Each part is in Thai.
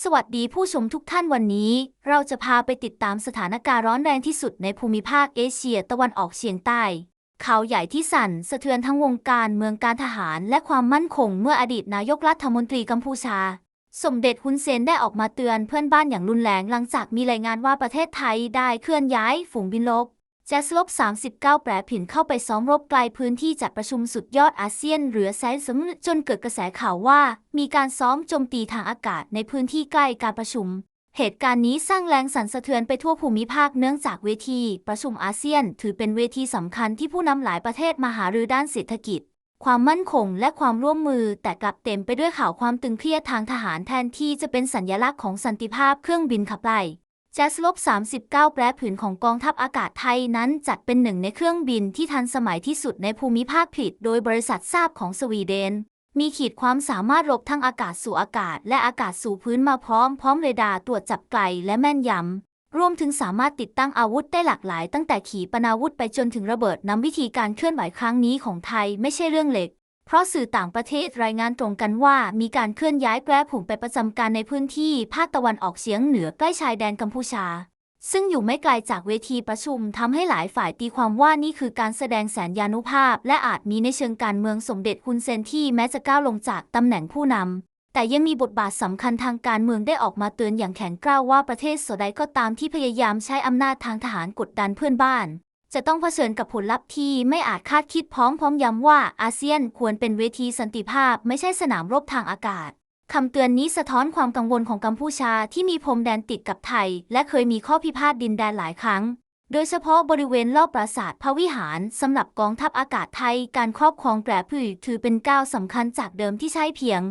สวัสดีผู้ชมทุกท่านวันนี้ เราจะพาไปติดตามสถานการณ์ร้อนแรงที่สุดในภูมิภาคเอเชียตะวันออกเฉียงใต้ข่าวใหญ่ที่สั่นสะเทือนทั้งวงการเมืองการทหารและความมั่นคงเมื่ออดีตนายกรัฐมนตรีกัมพูชา สมเด็จฮุนเซนได้ออกมาเตือนเพื่อนบ้านอย่างรุนแรงหลังจากมีรายงานว่าประเทศไทยได้เคลื่อนย้ายฝูงบินลบ แจสลบ 39 แปรผินเข้าไปซ้อมรบไกลพื้นที่จัดประชุมสุดยอดอาเซียนหรือไซส์สมจนเกิดกระแสข่าวว่า มีการซ้อมโจมตีทางอากาศในพื้นที่ใกล้การประชุม เหตุการณ์นี้สร้างแรงสั่นสะเทือนไปทั่วภูมิภาคเนื่องจากเวที ประชุมอาเซียน ถือเป็นเวทีสำคัญที่ผู้นำหลายประเทศมาหารือด้านเศรษฐกิจ ความมั่นคงและความร่วมมือ แต่กลับเต็มไปด้วยข่าวความตึงเครียดทางทหารแทนที่จะเป็นสัญลักษณ์ของสันติภาพเครื่องบินขับไล่ แจสลบ39 แปรผืนของกองทัพอากาศไทยนั้นจัดเป็นหนึ่งในเครื่องบินที่ทันสมัยที่สุดในภูมิภาคผลิตโดยบริษัททราบของสวีเดน มีขีดความสามารถรบทั้งอากาศสู่อากาศ และอากาศสู่พื้นมาพร้อมพร้อมเรดาร์ตรวจจับไกลและแม่นยำ รวมถึงสามารถติดตั้งอาวุธได้หลากหลาย ตั้งแต่ขีปนาวุธไปจนถึงระเบิดนำวิธีการเคลื่อนไหวครั้งนี้ของไทยไม่ใช่เรื่องเล็ก เพราะสื่อต่างประเทศรายงานตรงกันว่ามีการเคลื่อนย้ายแกรบผงไปประจำการในพื้นที่ภาคตะวันออกเฉียงเหนือใกล้ชายแดนกัมพูชา ซึ่งอยู่ไม่ไกลจากเวทีประชุมทำให้หลายฝ่ายตีความว่านี่คือการแสดงแสนยานุภาพ และอาจมีในเชิงการเมืองสมเด็จฮุนเซนที่แม้จะก้าวลงจากตำแหน่งผู้นำแต่ยังมีบทบาทสำคัญทางการเมืองได้ออกมาเตือนอย่างแข็งกร้าวว่าประเทศโซใดก็ตามที่พยายามใช้อำนาจทางทหารกดดันเพื่อนบ้าน จะต้องเผชิญกับผลลัพธ์ที่ไม่อาจคาดคิดพร้อมพร้อมย้ำว่าอาเซียนควรเป็นเวทีสันติภาพ ไม่ใช่สนามรบทางอากาศคำเตือนนี้สะท้อนความกังวลของกัมพูชาที่มีพรมแดนติดกับไทย และเคยมีข้อพิพาทดินแดนหลายครั้ง โดยเฉพาะบริเวณรอบปราสาทพระวิหารสำหรับกองทัพอากาศไทย การครอบครองแกรพือถือเป็นก้าวสำคัญจากเดิมที่ใช้เพียง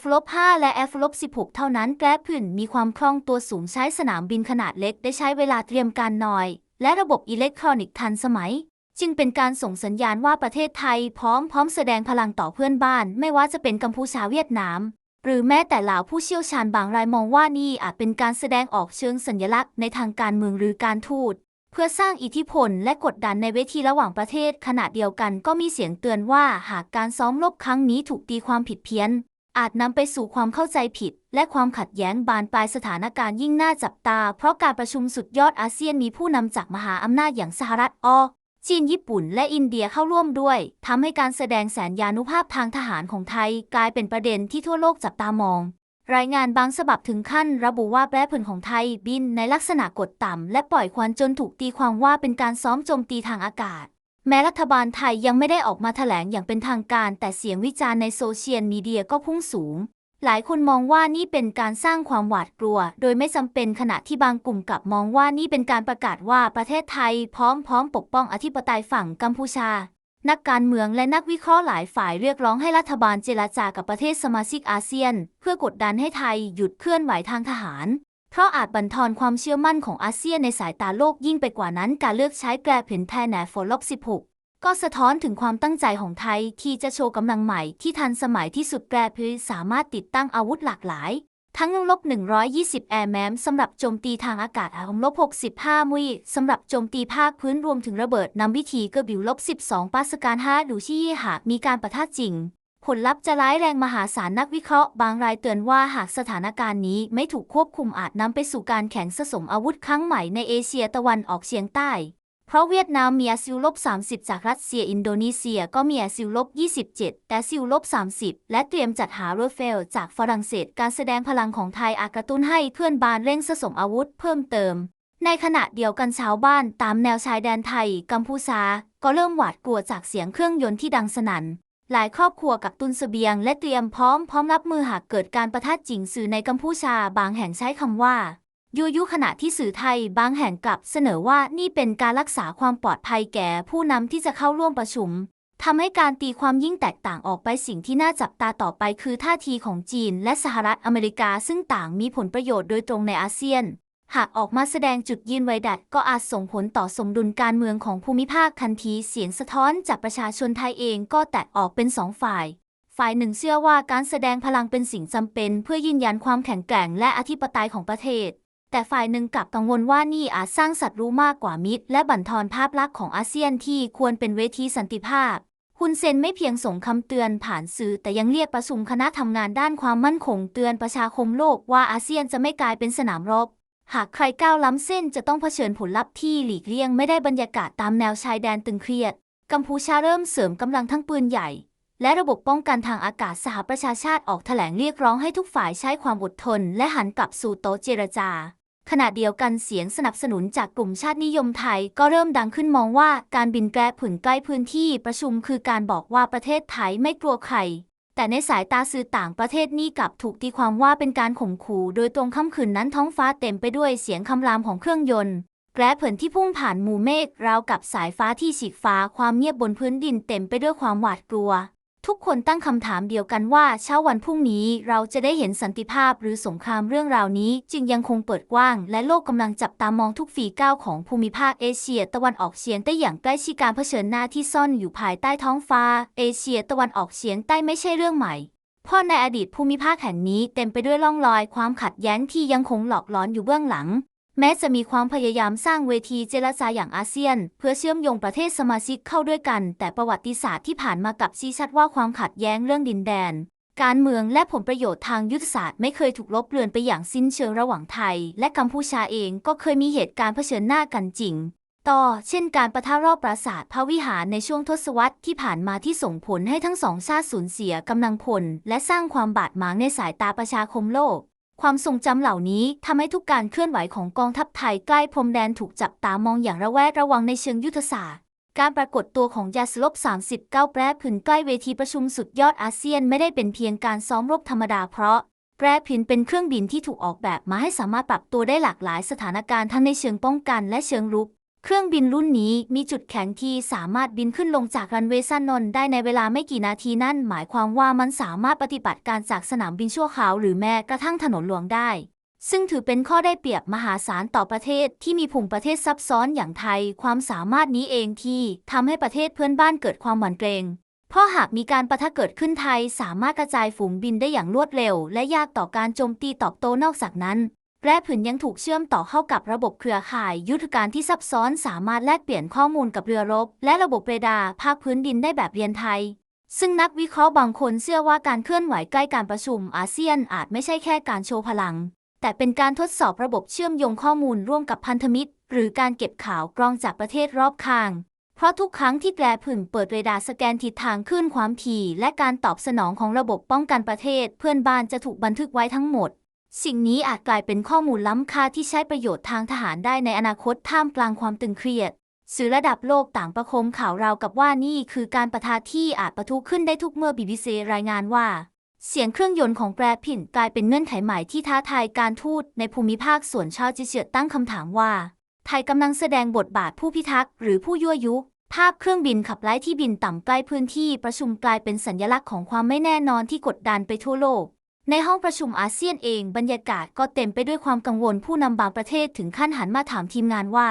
F-5 และ F-16 เท่านั้นแกรพื้นมีความคล่องตัวสูงใช้สนามบินขนาดเล็กได้ใช้เวลาเตรียมการน้อย และระบบอิเล็กทรอนิกส์ทันสมัย จึงเป็นการส่งสัญญาณว่าประเทศไทยพร้อมพร้อมแสดงพลังต่อเพื่อนบ้าน ไม่ว่าจะเป็นกัมพูชาเวียดนาม หรือแม้แต่เหล่าผู้เชี่ยวชาญบางรายมองว่านี่อาจเป็นการแสดงออกเชิงสัญลักษณ์ในทางการเมืองหรือการทูตเพื่อสร้างอิทธิพลและกดดันในเวทีระหว่างประเทศขณะเดียวกันก็มีเสียงเตือนว่าหากการซ้อมรบครั้งนี้ถูกตีความผิดเพี้ยน อาจนำไปสู่ความเข้าใจผิด และความขัดแย้งบานปลายสถานการณ์ยิ่งน่าจับตา เพราะการประชุมสุดยอดอาเซียนมีผู้นำจากมหาอำนาจอย่างสหรัฐอจีนญี่ปุ่นและอินเดียเข้าร่วมด้วยทำให้การแสดงแสนยานุภาพทางทหารของไทย กลายเป็นประเด็นที่ทั่วโลกจับตามอง รายงานบางฉบับถึงขั้น ระบุว่าแปรผลของไทยบินในลักษณะกดต่ำ และปล่อยควันจนถูกตีความว่าเป็นการซ้อมโจมตีทางอากาศ แม้รัฐบาลไทยยังไม่ได้ออกมาแถลงอย่างเป็นทางการ แต่เสียงวิจารณ์ในโซเชียลมีเดียก็พุ่งสูง หลายคนมองว่านี่เป็นการสร้างความหวาดกลัว โดยไม่จำเป็นขณะที่บางกลุ่มกลับมองว่านี่เป็นการประกาศว่าประเทศไทยพร้อมพร้อมปกป้องอธิปไตยฝั่งกัมพูชา นักการเมืองและนักวิเคราะห์หลายฝ่ายเรียกร้องให้รัฐบาลเจรจากับประเทศสมาชิกอาเซียน เพื่อกดดันให้ไทยหยุดเคลื่อนไหวทางทหาร เพราะอาจบั่นทอนความเชื่อมั่นของอาเซียนในสายตาโลกยิ่งไปกว่านั้นการเลือกใช้แกลเพนแทนแนฟลบ16 ก็สะท้อนถึงความตั้งใจของไทยที่จะโชว์กำลังใหม่ที่ทันสมัยที่สุดแกรพือสามารถติดตั้งอาวุธหลากหลาย ทั้งลบ120 แอร์แมมสำหรับโจมตีทางอากาศอาลบ65 มุยสำหรับโจมตีภาคพื้นรวมถึงระเบิดนำวิธีเกบิวลบ12ปัสการ5ดูชี่หากมีการประทะจริง ผลลัพธ์จะร้ายแรงมหาศาลนักวิเคราะห์บางรายเตือนว่าหากสถานการณ์นี้ไม่ถูกควบคุมอาจนำไปสู่การแข่งสะสมอาวุธครั้งใหม่ในเอเชียตะวันออกเฉียงใต้ เพราะเวียดนามมีอาซิลลบ 30 จากรัสเซียอินโดนีเซียก็มีอาซิลลบ 27 แต่ซิลลบ 30 และเตรียมจัดหาโรเฟล จากฝรั่งเศส การแสดงพลังของไทยอาจกระตุ้นให้เพื่อนบ้านเร่งสะสมอาวุธเพิ่มเติมในขณะเดียวกันชาวบ้านตามแนวชายแดนไทย กัมพูชา ก็เริ่มหวาดกลัวจากเสียงเครื่องยนต์ที่ดังสนั่น หลายครอบครัวกักตุนเสบียงและเตรียมพร้อมพร้อมรับมือหากเกิดการประทะจริงสื่อในกัมพูชาบางแห่งใช้คำว่ายุยุขณะที่สื่อไทยบางแห่งกลับเสนอว่านี่เป็นการรักษาความปลอดภัยแก่ผู้นำที่จะเข้าร่วมประชุมทำให้การตีความยิ่งแตกต่างออกไปสิ่งที่น่าจับตาต่อไปคือท่าทีของจีนและสหรัฐอเมริกาซึ่งต่างมีผลประโยชน์โดยตรงในอาเซียน หากออกมาแสดงจุดยืนไว้ดัดก็อาจส่งผลต่อสมดุลการเมืองของภูมิภาคทันทีเสียงสะท้อนจากประชาชนไทยเองก็แตกออกเป็นสองฝ่าย ฝ่ายหนึ่งเชื่อว่าการแสดงพลังเป็นสิ่งจำเป็น เพื่อยืนยันความแข็งแกร่งและอธิปไตยของประเทศ แต่ฝ่ายหนึ่งกลับกังวลว่านี่อาจสร้างศัตรูมากกว่ามิตร และบั่นทอนภาพลักษณ์ของอาเซียนที่ควรเป็นเวทีสันติภาพคุณเซนไม่เพียงส่งคำเตือนผ่านสื่อแต่ยังเรียกประชุมคณะทำงานด้านความมั่นคงเตือนประชาคมโลกว่าอาเซียนจะไม่กลายเป็นสนามรบ หากใครก้าวล้ำเส้นจะต้องเผชิญผลลัพธ์ที่หลีกเลี่ยงไม่ได้บรรยากาศตามแนวชายแดนตึงเครียด กัมพูชาเริ่มเสริมกำลังทั้งปืนใหญ่ และระบบป้องกันทางอากาศสหประชาชาติออกแถลงเรียกร้องให้ทุกฝ่ายใช้ความอดทน และหันกลับสู่โต๊ะเจรจา ขณะเดียวกันเสียงสนับสนุนจากกลุ่มชาตินิยมไทย ก็เริ่มดังขึ้นมองว่าการบินแกรผึ่งใกล้พื้นที่ประชุมคือการบอกว่าประเทศไทยไม่กลัวใคร แต่ในสายตาสื่อต่างประเทศนี่กลับถูกตีความว่าเป็นการข่มขู่โดยตรงค่ำคืนนั้นท้องฟ้าเต็มไปด้วยเสียงคำรามของเครื่องยนต์แกลเผินที่พุ่งผ่านหมู่เมฆราวกับสายฟ้าที่ฉีกฟ้าความเงียบบนพื้นดินเต็มไปด้วยความหวาดกลัว ทุกคนตั้งคำถามเดียวกันว่าเช้าวันพรุ่งนี้เราจะได้เห็นสันติภาพหรือสงครามเรื่องราวนี้ จึงยังคงเปิดกว้าง และโลกกำลังจับตามองทุกฝีก้าวของภูมิภาคเอเชีย ตะวันออกเฉียงใต้อย่างใกล้ชิดการเผชิญหน้าที่ซ่อนอยู่ภายใต้ท้องฟ้า เอเชีย ตะวันออกเฉียงใต้ไม่ใช่เรื่องใหม่เพราะในอดีตภูมิภาคแห่งนี้เต็มไปด้วยร่องรอยความขัดแย้งที่ยังคงหลอกหลอนอยู่เบื้องหลัง แม้จะมีความพยายามสร้างเวทีเจรจาอย่างอาเซียน เพื่อเชื่อมโยงประเทศสมาชิกเข้าด้วยกัน แต่ประวัติศาสตร์ที่ผ่านมากับชี้ชัดว่าความขัดแย้งเรื่องดินแดน การเมืองและผลประโยชน์ทางยุทธศาสตร์ไม่เคยถูกลบเลือนไปอย่างสิ้นเชิงระหว่างไทย และกัมพูชาเองก็เคยมีเหตุการณ์เผชิญหน้ากันจริง ต่อ เช่นการประทะรอบปราสาทพระวิหารในช่วงทศวรรษที่ผ่านมาที่ส่งผลให้ทั้งสองชาติสูญเสียกำลังพล และสร้างความบาดหมางในสายตาประชาคมโลก ความทรงจำเหล่านี้ทำให้ทุกการเคลื่อนไหวของกองทัพไทยใกล้พรมแดนถูกจับตามองอย่างระแวดระวังในเชิงยุทธศาสตร์ การปรากฏตัวของยาสลบ 39 แปรผืนใกล้เวทีประชุมสุดยอดอาเซียนไม่ได้เป็นเพียงการซ้อมรบธรรมดาเพราะ แปรผืนเป็นเครื่องบินที่ถูกออกแบบมาให้สามารถปรับตัวได้หลากหลายสถานการณ์ทั้งในเชิงป้องกันและเชิงรุก เครื่องบินรุ่นนี้มีจุดแข็งที่สามารถบินขึ้นลงจากรันเวย์ซันนนได้ในเวลาไม่กี่นาทีนั่น หมายความว่ามันสามารถปฏิบัติการจากสนามบินชั่วคราวหรือแม้กระทั่งถนนหลวงได้ ซึ่งถือเป็นข้อได้เปรียบมหาศาลต่อประเทศที่มีภูมิประเทศซับซ้อนอย่างไทย ความสามารถนี้เองที่ทำให้ประเทศเพื่อนบ้านเกิดความหวั่นเกรง เพราะหากมีการปะทะเกิดขึ้นไทย สามารถกระจายฝูงบินได้อย่างรวดเร็ว และยากต่อการโจมตีตอบโต้นอกจากนั้น แร่ผืนยังถูกเชื่อมต่อเข้ากับระบบเครือข่าย ยุทธการที่ซับซ้อนสามารถแลกเปลี่ยนข้อมูลกับเรือรบ และระบบเรดาร์ภาคพื้นดินได้แบบเรียนไทย ซึ่งนักวิเคราะห์บางคนเชื่อว่าการเคลื่อนไหวใกล้การประชุมอาเซียนอาจไม่ใช่แค่การโชว์พลัง แต่เป็นการทดสอบระบบเชื่อมโยงข้อมูลร่วมกับพันธมิตร หรือการเก็บข่าวกรองจากประเทศรอบข้าง เพราะทุกครั้งที่แปรผึ่งเปิดเรดาร์สแกนทิศทางคลื่นความถี่ และการตอบสนองของระบบป้องกันประเทศ เพื่อนบ้านจะถูกบันทึกไว้ทั้งหมด สิ่งนี้อาจกลายเป็นข้อมูลล้ำค่าที่ใช้ประโยชน์ทางทหารได้ในอนาคตท่ามกลางความตึงเครียด สื่อระดับโลกต่างประโคมข่าวราวกับว่านี่คือการประทะที่อาจประทุขึ้นได้ทุกเมื่อ BBC รายงานว่า เสียงเครื่องยนต์ของแปรผินกลายเป็นเงื่อนไขใหม่ที่ท้าทายการทูตในภูมิภาคส่วนชาวจีเฉียดตั้งคำถามว่า ไทยกำลังแสดงบทบาทผู้พิทักษ์หรือผู้ยั่วยุ ภาพเครื่องบินขับไล่ที่บินต่ำใกล้พื้นที่ประชุมกลายเป็นสัญลักษณ์ของความไม่แน่นอนที่กดดันไปทั่วโลก ในห้องประชุมอาเซียนเองบรรยากาศก็เต็มไปด้วยความกังวลผู้นำบางประเทศถึงขั้นหันมาถามทีมงานว่า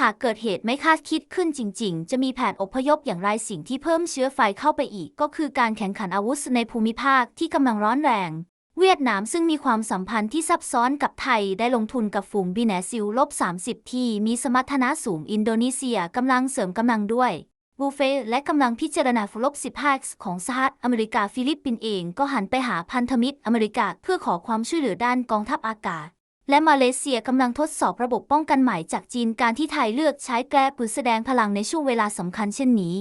หากเกิดเหตุไม่คาดคิดขึ้นจริง ๆ จะมีแผนอพยพอย่างไรสิ่งที่เพิ่มเชื้อไฟเข้าไปอีก ก็คือการแข่งขันอาวุธในภูมิภาคที่กำลังร้อนแรง เวียดนามซึ่งมีความสัมพันธ์ที่ซับซ้อนกับไทยได้ลงทุนกับฝูงบินแอซิลลบ30 ที่มีสมรรถนะสูงอินโดนีเซียกำลังเสริมกำลังด้วย บูเฟและกำลังพิจารณาฟลบ15ของสหรัฐอเมริกาฟิลิปปินส์เองก็หันไปหาพันธมิตรอเมริกาเพื่อขอความช่วยเหลือด้านกองทัพอากาศ และมาเลเซียกำลังทดสอบระบบป้องกันใหม่จากจีนการที่ไทยเลือกใช้แกลปืนแสดงพลังในช่วงเวลาสำคัญเช่นนี้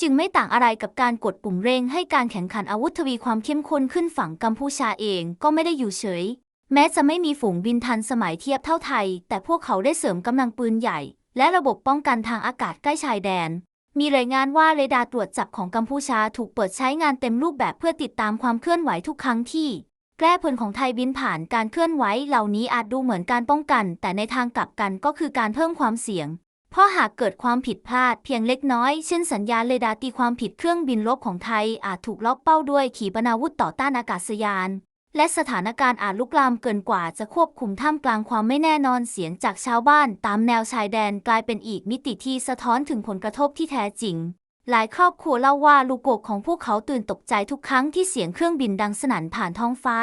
จึงไม่ต่างอะไรกับการกดปุ่มเร่งให้การแข่งขันอาวุธทวีความเข้มข้นขึ้นฝั่งกัมพูชาเองก็ไม่ได้อยู่เฉย แม้จะไม่มีฝูงบินทันสมัยเทียบเท่าไทย แต่พวกเขาได้เสริมกำลังปืนใหญ่ และระบบป้องกันทางอากาศใกล้ชายแดน มีรายงานว่าเรดาร์ตรวจจับของกัมพูชาถูกเปิดใช้งานเต็มรูปแบบเพื่อติดตามความเคลื่อนไหวทุกครั้งที่แกล้พลของไทยบินผ่านการเคลื่อนไหวเหล่านี้อาจดูเหมือนการป้องกัน แต่ในทางกลับกันก็คือการเพิ่มความเสี่ยง เพราะหากเกิดความผิดพลาดเพียงเล็กน้อย เช่นสัญญาณเรดาร์ตีความผิดเครื่องบินลบของไทยอาจถูกล็อกเป้าด้วยขีปนาวุธต่อต้านอากาศยาน และสถานการณ์อาจลุกลามเกินกว่าจะควบคุมท่ามกลางความไม่แน่นอนเสียงจากชาวบ้านตามแนวชายแดนกลายเป็นอีกมิติที่สะท้อนถึงผลกระทบที่แท้จริง หลายครอบครัวเล่าว่าลูกกกของพวกเขาตื่นตกใจทุกครั้งที่เสียงเครื่องบินดังสนั่นผ่านท้องฟ้า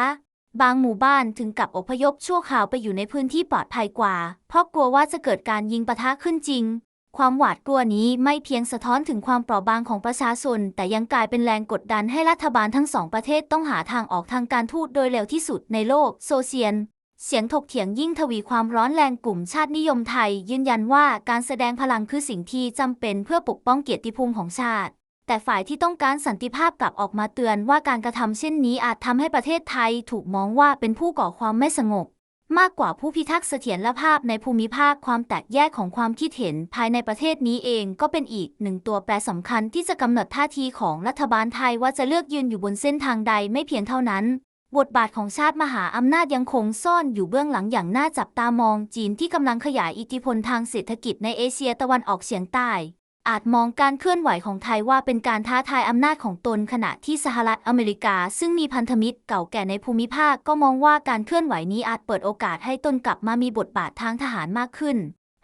บางหมู่บ้านถึงกับอพยพชั่วคราวไปอยู่ในพื้นที่ปลอดภัยกว่า เพราะกลัวว่าจะเกิดการยิงปะทะขึ้นจริง ความหวาดกลัวนี้ไม่เพียงสะท้อนถึงความเปราะบางของประชาชน แต่ยังกลายเป็นแรงกดดันให้รัฐบาลทั้งสองประเทศต้องหาทางออกทางการทูตโดยเร็วที่สุดในโลก โซเชียลเสียงถกเถียงยิ่งทวีความร้อนแรงกลุ่มชาตินิยมไทย ยืนยันว่าการแสดงพลังคือสิ่งที่จำเป็นเพื่อปกป้องเกียรติภูมิของชาติ แต่ฝ่ายที่ต้องการสันติภาพกลับออกมาเตือนว่าการกระทำเช่นนี้อาจทำให้ประเทศไทยถูกมองว่าเป็นผู้ก่อความไม่สงบ มากกว่าผู้พิทักษ์เสถียรภาพในภูมิภาคความแตกแยกของความคิดเห็นภายในประเทศนี้เองก็เป็นอีกหนึ่งตัวแปรสำคัญที่จะกำหนดท่าทีของรัฐบาลไทยว่าจะเลือกยืนอยู่บนเส้นทางใดไม่เพียงเท่านั้น บทบาทของชาติมหาอำนาจยังคงซ่อนอยู่เบื้องหลังอย่างน่าจับตามองจีนที่กำลังขยายอิทธิพลทางเศรษฐกิจในเอเชียตะวันออกเฉียงใต้ อาจมองการเคลื่อนไหวของไทยว่าเป็นการท้าทายอำนาจของตนขณะที่สหรัฐอเมริกา ซึ่งมีพันธมิตรเก่าแก่ในภูมิภาคก็มองว่าการเคลื่อนไหวนี้อาจเปิดโอกาสให้ตนกลับมามีบทบาททางทหารมากขึ้น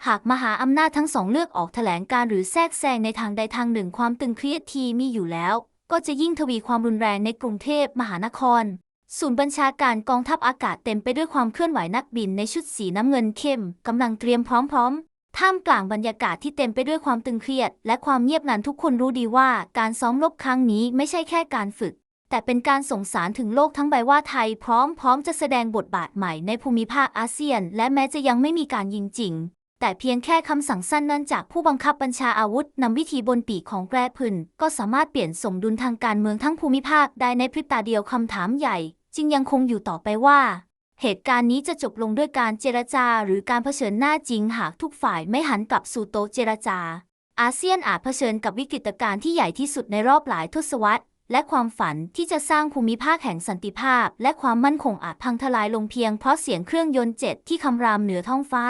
หากมหาอำนาจทั้งสองเลือกออกแถลงการหรือแทรกแซงในทางใดทางหนึ่งความตึงเครียดที่มีอยู่แล้ว ก็จะยิ่งทวีความรุนแรงในกรุงเทพมหานคร ศูนย์บัญชาการกองทัพอากาศเต็มไปด้วยความเคลื่อนไหวนักบินในชุดสีน้ำเงินเข้มกำลังเตรียมพร้อม ท่ามกลางบรรยากาศที่เต็มไปด้วยความตึงเครียด และความเงียบงันทุกคนรู้ดีว่าการซ้อมรบครั้งนี้ไม่ใช่แค่การฝึก แต่เป็นการส่งสารถึงโลกทั้งใบว่าไทยพร้อมพร้อมจะแสดงบทบาทใหม่ในภูมิภาคอาเซียน และแม้จะยังไม่มีการยิงจริง แต่เพียงแค่คำสั่งสั้นนั้นจากผู้บังคับบัญชาอาวุธนำวิธีบนปีกของแกรพึนก็สามารถเปลี่ยนสมดุลทางการเมืองทั้งภูมิภาคได้ในพริบตาเดียวคำถามใหญ่ จึงยังคงอยู่ต่อไปว่า เหตุการณ์นี้จะจบลงด้วยการเจรจาหรือการเผชิญหน้าจริงหากทุกฝ่ายไม่หันกลับสู่โต๊ะเจรจา อาเซียนอาจเผชิญกับวิกฤตการณ์ที่ใหญ่ที่สุดในรอบหลายทศวรรษ และความฝันที่จะสร้างภูมิภาคแห่งสันติภาพ และความมั่นคงอาจพังทลายลงเพียงเพราะเสียงเครื่องยนต์เจ็ดที่คำรามเหนือท้องฟ้า